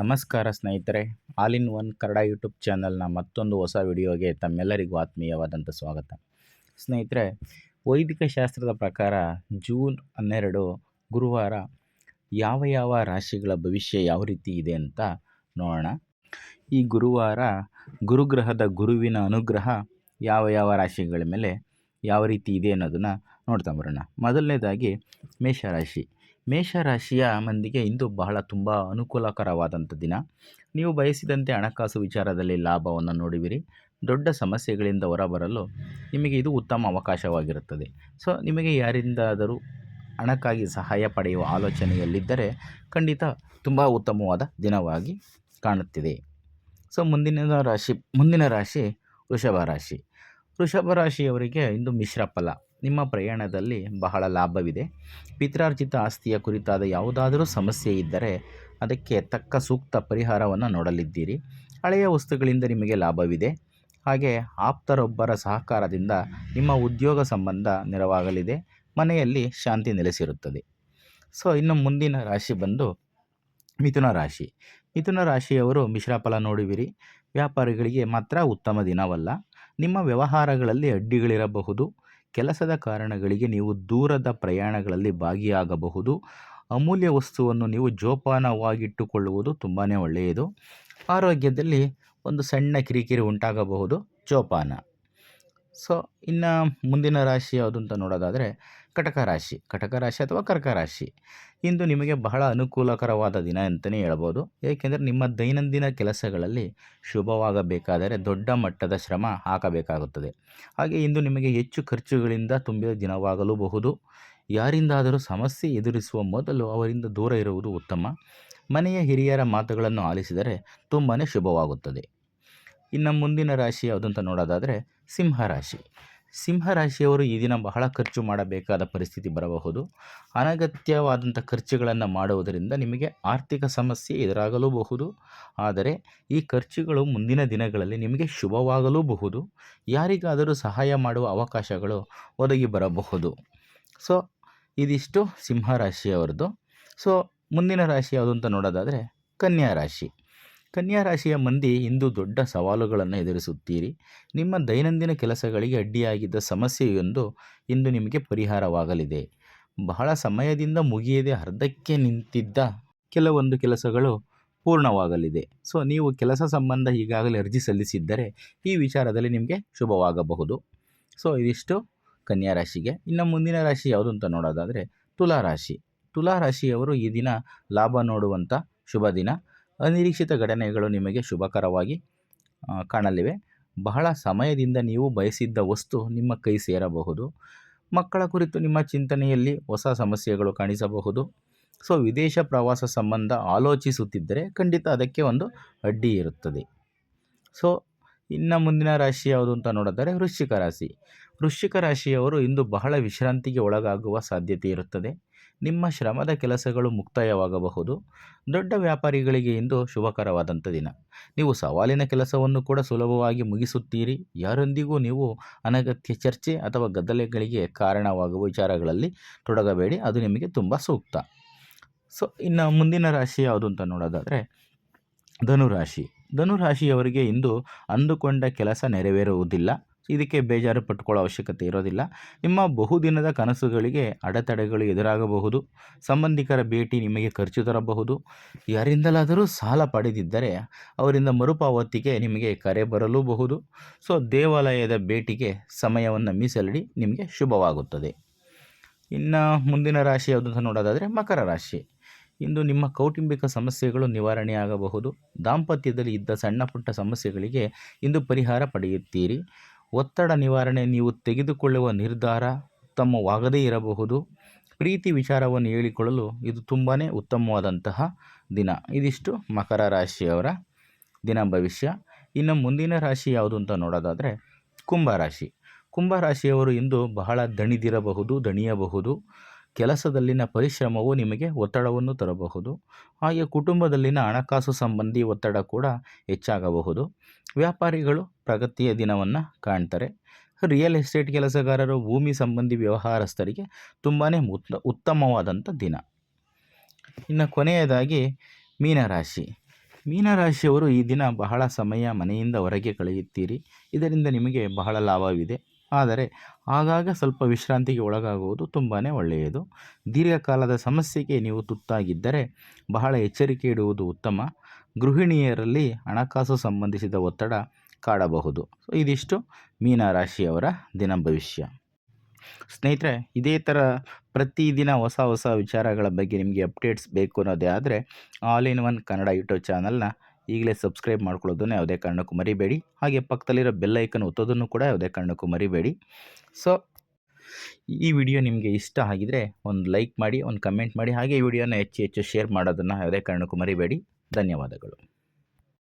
ನಮಸ್ಕಾರ ಸ್ನೇಹಿತರೆ, all in one Kannada YouTube ಚಾನಲ್ನ ಮತ್ತೊಂದು ಹೊಸ ವಿಡಿಯೋಗೆ ತಮ್ಮೆಲ್ಲರಿಗೂ ಆತ್ಮೀಯವಾದಂಥ ಸ್ವಾಗತ. ಸ್ನೇಹಿತರೆ, ವೈದಿಕ ಶಾಸ್ತ್ರದ ಪ್ರಕಾರ ಜೂನ್ ಹನ್ನೆರಡು ಗುರುವಾರ ಯಾವ ಯಾವ ರಾಶಿಗಳ ಭವಿಷ್ಯ ಯಾವ ರೀತಿ ಇದೆ ಅಂತ ನೋಡೋಣ. ಈ ಗುರುವಾರ ಗುರುಗ್ರಹದ ಗುರುವಿನ ಅನುಗ್ರಹ ಯಾವ ಯಾವ ರಾಶಿಗಳ ಮೇಲೆ ಯಾವ ರೀತಿ ಇದೆ ಅನ್ನೋದನ್ನು ನೋಡ್ತಾ ಬರೋಣ. ಮೊದಲನೇದಾಗಿ ಮೇಷರಾಶಿ ಮೇಷರಾಶಿಯ ಮಂದಿಗೆ ಇಂದು ಬಹಳ ತುಂಬ ಅನುಕೂಲಕರವಾದಂಥ ದಿನ. ನೀವು ಬಯಸಿದಂತೆ ಹಣಕಾಸು ವಿಚಾರದಲ್ಲಿ ಲಾಭವನ್ನು ನೋಡುವಿರಿ. ದೊಡ್ಡ ಸಮಸ್ಯೆಗಳಿಂದ ಹೊರಬರಲು ನಿಮಗೆ ಇದು ಉತ್ತಮ ಅವಕಾಶವಾಗಿರುತ್ತದೆ. ಸೊ, ನಿಮಗೆ ಯಾರಿಂದಾದರೂ ಹಣಕ್ಕಾಗಿ ಸಹಾಯ ಪಡೆಯುವ ಆಲೋಚನೆಯಲ್ಲಿದ್ದರೆ ಖಂಡಿತ ತುಂಬ ಉತ್ತಮವಾದ ದಿನವಾಗಿ ಕಾಣುತ್ತಿದೆ. ಸೊ, ಮುಂದಿನ ರಾಶಿ ಮುಂದಿನ ರಾಶಿ ವೃಷಭ ರಾಶಿ. ವೃಷಭ ರಾಶಿಯವರಿಗೆ ಇಂದು ಮಿಶ್ರ ಫಲ ನಿಮ್ಮ ಪ್ರಯಾಣದಲ್ಲಿ ಬಹಳ ಲಾಭವಿದೆ. ಪಿತ್ರಾರ್ಜಿತ ಆಸ್ತಿಯ ಕುರಿತಾದ ಯಾವುದಾದರೂ ಸಮಸ್ಯೆ ಇದ್ದರೆ ಅದಕ್ಕೆ ತಕ್ಕ ಸೂಕ್ತ ಪರಿಹಾರವನ್ನು ನೋಡಲಿದ್ದೀರಿ. ಹಳೆಯ ವಸ್ತುಗಳಿಂದ ನಿಮಗೆ ಲಾಭವಿದೆ. ಹಾಗೆ ಆಪ್ತರೊಬ್ಬರ ಸಹಕಾರದಿಂದ ನಿಮ್ಮ ಉದ್ಯೋಗ ಸಂಬಂಧ ನೆರವಾಗಲಿದೆ. ಮನೆಯಲ್ಲಿ ಶಾಂತಿ ನೆಲೆಸಿರುತ್ತದೆ. ಸೊ, ಇನ್ನು ಮುಂದಿನ ರಾಶಿ ಬಂದು ಮಿಥುನ ರಾಶಿ. ಮಿಥುನ ರಾಶಿಯವರು ಮಿಶ್ರ ಫಲ ನೋಡುವಿರಿ. ವ್ಯಾಪಾರಿಗಳಿಗೆ ಮಾತ್ರ ಉತ್ತಮ ದಿನವಲ್ಲ. ನಿಮ್ಮ ವ್ಯವಹಾರಗಳಲ್ಲಿ ಅಡ್ಡಿಗಳಿರಬಹುದು. ಕೆಲಸದ ಕಾರಣಗಳಿಗೆ ನೀವು ದೂರದ ಪ್ರಯಾಣಗಳಲ್ಲಿ ಭಾಗಿಯಾಗಬಹುದು. ಅಮೂಲ್ಯ ವಸ್ತುವನ್ನು ನೀವು ಜೋಪಾನವಾಗಿಟ್ಟುಕೊಳ್ಳುವುದು ತುಂಬಾ ಒಳ್ಳೆಯದು. ಆರೋಗ್ಯದಲ್ಲಿ ಒಂದು ಸಣ್ಣ ಕಿರಿಕಿರಿ ಉಂಟಾಗಬಹುದು ಜೋಪಾನ. ಸೊ, ಇನ್ನು ಮುಂದಿನ ರಾಶಿ ಯಾವುದು ಅಂತ ನೋಡೋದಾದರೆ ಕಟಕ ರಾಶಿ ಕಟಕ ರಾಶಿ ಅಥವಾ ಕರ್ಕ ರಾಶಿ? ಇಂದು ನಿಮಗೆ ಬಹಳ ಅನುಕೂಲಕರವಾದ ದಿನ ಅಂತಲೇ ಹೇಳ್ಬೋದು. ಏಕೆಂದರೆ ನಿಮ್ಮ ದೈನಂದಿನ ಕೆಲಸಗಳಲ್ಲಿ ಶುಭವಾಗಬೇಕಾದರೆ ದೊಡ್ಡ ಮಟ್ಟದ ಶ್ರಮ ಹಾಕಬೇಕಾಗುತ್ತದೆ. ಹಾಗೆ ಇಂದು ನಿಮಗೆ ಹೆಚ್ಚು ಖರ್ಚುಗಳಿಂದ ತುಂಬಿದ ದಿನವಾಗಲೂಬಹುದು. ಯಾರಿಂದಾದರೂ ಸಮಸ್ಯೆ ಎದುರಿಸುವ ಮೊದಲು ಅವರಿಂದ ದೂರ ಇರುವುದು ಉತ್ತಮ. ಮನೆಯ ಹಿರಿಯರ ಮಾತುಗಳನ್ನು ಆಲಿಸಿದರೆ ತುಂಬಾ ಶುಭವಾಗುತ್ತದೆ. ಇನ್ನು ಮುಂದಿನ ರಾಶಿ ಯಾವುದಂತ ನೋಡೋದಾದರೆ ಸಿಂಹರಾಶಿ ಸಿಂಹರಾಶಿಯವರು ಈ ದಿನ ಬಹಳ ಖರ್ಚು ಮಾಡಬೇಕಾದ ಪರಿಸ್ಥಿತಿ ಬರಬಹುದು. ಅನಗತ್ಯವಾದಂಥ ಖರ್ಚುಗಳನ್ನು ಮಾಡುವುದರಿಂದ ನಿಮಗೆ ಆರ್ಥಿಕ ಸಮಸ್ಯೆ ಎದುರಾಗಲೂಬಹುದು. ಆದರೆ ಈ ಖರ್ಚುಗಳು ಮುಂದಿನ ದಿನಗಳಲ್ಲಿ ನಿಮಗೆ ಶುಭವಾಗಲೂಬಹುದು. ಯಾರಿಗಾದರೂ ಸಹಾಯ ಮಾಡುವ ಅವಕಾಶಗಳು ಒದಗಿ ಬರಬಹುದು. ಸೊ, ಇದಿಷ್ಟು ಸಿಂಹರಾಶಿಯವರದ್ದು. ಸೊ, ಮುಂದಿನ ರಾಶಿ ಯಾವುದು ಅಂತ ನೋಡೋದಾದರೆ ಕನ್ಯಾ ರಾಶಿ. ಕನ್ಯಾ ರಾಶಿಯ ಮಂದಿ ಇಂದು ದೊಡ್ಡ ಸವಾಲುಗಳನ್ನು ಎದುರಿಸುತ್ತೀರಿ. ನಿಮ್ಮ ದೈನಂದಿನ ಕೆಲಸಗಳಿಗೆ ಅಡ್ಡಿಯಾಗಿದ್ದ ಸಮಸ್ಯೆಯೊಂದು ಇಂದು ನಿಮಗೆ ಪರಿಹಾರವಾಗಲಿದೆ. ಬಹಳ ಸಮಯದಿಂದ ಮುಗಿಯದೆ ಅರ್ಧಕ್ಕೆ ನಿಂತಿದ್ದ ಕೆಲವೊಂದು ಕೆಲಸಗಳು ಪೂರ್ಣವಾಗಲಿದೆ. ಸೊ, ನೀವು ಕೆಲಸ ಸಂಬಂಧ ಈಗಾಗಲೇ ಅರ್ಜಿ ಸಲ್ಲಿಸಿದ್ದರೆ ಈ ವಿಚಾರದಲ್ಲಿ ನಿಮಗೆ ಶುಭವಾಗಬಹುದು. ಸೊ, ಇದಿಷ್ಟು ಕನ್ಯಾ ರಾಶಿಗೆ ಇನ್ನು ಮುಂದಿನ ರಾಶಿ ಯಾವುದು ಅಂತ ನೋಡೋದಾದರೆ ತುಲಾ ರಾಶಿ ತುಲಾ ರಾಶಿಯವರು ಈ ದಿನ ಲಾಭ ನೋಡುವಂಥ ಶುಭ ದಿನ. ಅನಿರೀಕ್ಷಿತ ಘಟನೆಗಳು ನಿಮಗೆ ಶುಭಕರವಾಗಿ ಕಾಣಲಿವೆ. ಬಹಳ ಸಮಯದಿಂದ ನೀವು ಬಯಸಿದ್ದ ವಸ್ತು ನಿಮ್ಮ ಕೈ ಸೇರಬಹುದು. ಮಕ್ಕಳ ಕುರಿತು ನಿಮ್ಮ ಚಿಂತನೆಯಲ್ಲಿ ಹೊಸ ಸಮಸ್ಯೆಗಳು ಕಾಣಿಸಬಹುದು. ಸೊ, ವಿದೇಶ ಪ್ರವಾಸ ಸಂಬಂಧ ಆಲೋಚಿಸುತ್ತಿದ್ದರೆ ಖಂಡಿತ ಅದಕ್ಕೆ ಒಂದು ಅಡ್ಡಿ ಇರುತ್ತದೆ. ಸೊ, ಇನ್ನು ಮುಂದಿನ ರಾಶಿ ಯಾವುದು ಅಂತ ನೋಡಿದರೆ ವೃಶ್ಚಿಕ ರಾಶಿ. ವೃಶ್ಚಿಕ ರಾಶಿಯವರು ಇಂದು ಬಹಳ ವಿಶ್ರಾಂತಿಗೆ ಒಳಗಾಗುವ ಸಾಧ್ಯತೆ ಇರುತ್ತದೆ. ನಿಮ್ಮ ಶ್ರಮದ ಕೆಲಸಗಳು ಮುಕ್ತಾಯವಾಗಬಹುದು. ದೊಡ್ಡ ವ್ಯಾಪಾರಿಗಳಿಗೆ ಇಂದು ಶುಭಕರವಾದಂಥ ದಿನ. ನೀವು ಸವಾಲಿನ ಕೆಲಸವನ್ನು ಕೂಡ ಸುಲಭವಾಗಿ ಮುಗಿಸುತ್ತೀರಿ. ಯಾರೊಂದಿಗೂ ನೀವು ಅನಗತ್ಯ ಚರ್ಚೆ ಅಥವಾ ಗದ್ದಲೆಗಳಿಗೆ ಕಾರಣವಾಗುವ ವಿಚಾರಗಳಲ್ಲಿ ತೊಡಗಬೇಡಿ. ಅದು ನಿಮಗೆ ತುಂಬ ಸೂಕ್ತ. ಸೊ, ಇನ್ನು ಮುಂದಿನ ರಾಶಿ ಯಾವುದು ಅಂತ ನೋಡೋದಾದರೆ, ಧನುರಾಶಿ. ಧನುರಾಶಿಯವರಿಗೆ ಇಂದು ಅಂದುಕೊಂಡ ಕೆಲಸ ನೆರವೇರುವುದಿಲ್ಲ. ಇದಕ್ಕೆ ಬೇಜಾರು ಪಟ್ಟುಕೊಳ್ಳೋ ಅವಶ್ಯಕತೆ ಇರೋದಿಲ್ಲ. ನಿಮ್ಮ ಬಹುದಿನದ ಕನಸುಗಳಿಗೆ ಅಡೆತಡೆಗಳು ಎದುರಾಗಬಹುದು. ಸಂಬಂಧಿಕರ ಭೇಟಿ ನಿಮಗೆ ಖರ್ಚು ತರಬಹುದು. ಯಾರಿಂದಲಾದರೂ ಸಾಲ ಪಡೆದಿದ್ದರೆ ಅವರಿಂದ ಮರುಪಾವತಿಗೆ ನಿಮಗೆ ಕರೆ ಬರಲೂಬಹುದು. ಸೊ, ದೇವಾಲಯದ ಭೇಟಿಗೆ ಸಮಯವನ್ನು ಮೀಸಲಿಡಿ. ನಿಮಗೆ ಶುಭವಾಗುತ್ತದೆ. ಇನ್ನು ಮುಂದಿನ ರಾಶಿ ಯಾವುದು ಅಂತ ನೋಡೋದಾದರೆ ಮಕರ ರಾಶಿ. ಇಂದು ನಿಮ್ಮ ಕೌಟುಂಬಿಕ ಸಮಸ್ಯೆಗಳು ನಿವಾರಣೆಯಾಗಬಹುದು. ದಾಂಪತ್ಯದಲ್ಲಿ ಇದ್ದ ಸಣ್ಣ ಪುಟ್ಟ ಸಮಸ್ಯೆಗಳಿಗೆ ಇಂದು ಪರಿಹಾರ ಪಡೆಯುತ್ತೀರಿ. ಒತ್ತಡ ನಿವಾರಣೆ ನೀವು ತೆಗೆದುಕೊಳ್ಳುವ ನಿರ್ಧಾರ ಉತ್ತಮವಾಗದೇ ಇರಬಹುದು. ಪ್ರೀತಿ ವಿಚಾರವನ್ನು ಹೇಳಿಕೊಳ್ಳಲು ಇದು ತುಂಬಾ ಉತ್ತಮವಾದಂತಹ ದಿನ. ಇದಿಷ್ಟು ಮಕರ ರಾಶಿಯವರ ದಿನ ಭವಿಷ್ಯ. ಇನ್ನು ಮುಂದಿನ ರಾಶಿ ಯಾವುದು ಅಂತ ನೋಡೋದಾದರೆ ಕುಂಭರಾಶಿ ಕುಂಭರಾಶಿಯವರು ಇಂದು ಬಹಳ ದಣಿದಿರಬಹುದು, ದಣಿಯಬಹುದು. ಕೆಲಸದಲ್ಲಿನ ಪರಿಶ್ರಮವು ನಿಮಗೆ ಒತ್ತಡವನ್ನು ತರಬಹುದು. ಹಾಗೆ ಕುಟುಂಬದಲ್ಲಿನ ಹಣಕಾಸು ಸಂಬಂಧಿ ಒತ್ತಡ ಕೂಡ ಹೆಚ್ಚಾಗಬಹುದು. ವ್ಯಾಪಾರಿಗಳು ಪ್ರಗತಿಯ ದಿನವನ್ನು ಕಾಣ್ತಾರೆ. ರಿಯಲ್ ಎಸ್ಟೇಟ್ ಕೆಲಸಗಾರರು ಭೂಮಿ ಸಂಬಂಧಿ ವ್ಯವಹಾರಸ್ಥರಿಗೆ ತುಂಬಾ ಉತ್ತಮವಾದಂಥ ದಿನ. ಇನ್ನು ಕೊನೆಯದಾಗಿ ಮೀನರಾಶಿ. ಮೀನರಾಶಿಯವರು ಈ ದಿನ ಬಹಳ ಸಮಯ ಮನೆಯಿಂದ ಹೊರಗೆ ಕಳೆಯುತ್ತೀರಿ. ಇದರಿಂದ ನಿಮಗೆ ಬಹಳ ಲಾಭವಿದೆ. ಆದರೆ ಆಗಾಗ ಸ್ವಲ್ಪ ವಿಶ್ರಾಂತಿಗೆ ಒಳಗಾಗುವುದು ತುಂಬಾ ಒಳ್ಳೆಯದು. ದೀರ್ಘಕಾಲದ ಸಮಸ್ಯೆಗೆ ನೀವು ತುತ್ತಾಗಿದ್ದರೆ ಬಹಳ ಎಚ್ಚರಿಕೆ ಇಡುವುದು ಉತ್ತಮ. ಗೃಹಿಣಿಯರಲ್ಲಿ ಹಣಕಾಸು ಸಂಬಂಧಿಸಿದ ಒತ್ತಡ ಕಾಡಬಹುದು. ಸೊ ಇದಿಷ್ಟು ಮೀನರಾಶಿಯವರ ದಿನ ಭವಿಷ್ಯ. ಸ್ನೇಹಿತರೆ, ಇದೇ ಥರ ಪ್ರತಿದಿನ ಹೊಸ ಹೊಸ ವಿಚಾರಗಳ ಬಗ್ಗೆ ನಿಮಗೆ ಅಪ್ಡೇಟ್ಸ್ ಬೇಕು ಅನ್ನೋದೇ ಆದರೆ, all in one Kannada YouTube ಚಾನಲ್ನ ಈಗಲೇ ಸಬ್ಸ್ಕ್ರೈಬ್ ಮಾಡ್ಕೊಳ್ಳೋದನ್ನು ಯಾವುದೇ ಕಾರಣಕ್ಕೂ ಮರಿಬೇಡಿ. ಹಾಗೆ ಪಕ್ಕದಲ್ಲಿರೋ ಬೆಲ್ ಐಕನ್ ಒತ್ತೋದನ್ನು ಕೂಡ ಯಾವುದೇ ಕಾರಣಕ್ಕೂ ಮರಿಬೇಡಿ. ಸೊ ಈ ವಿಡಿಯೋ ನಿಮಗೆ ಇಷ್ಟ ಆಗಿದರೆ ಒಂದು ಲೈಕ್ ಮಾಡಿ, ಒಂದು ಕಮೆಂಟ್ ಮಾಡಿ, ಹಾಗೆ ಈ ವಿಡಿಯೋನ ಹೆಚ್ಚು ಹೆಚ್ಚು ಶೇರ್ ಮಾಡೋದನ್ನು ಯಾವುದೇ ಕಾರಣಕ್ಕೂ ಮರಿಬೇಡಿ. ಧನ್ಯವಾದಗಳು.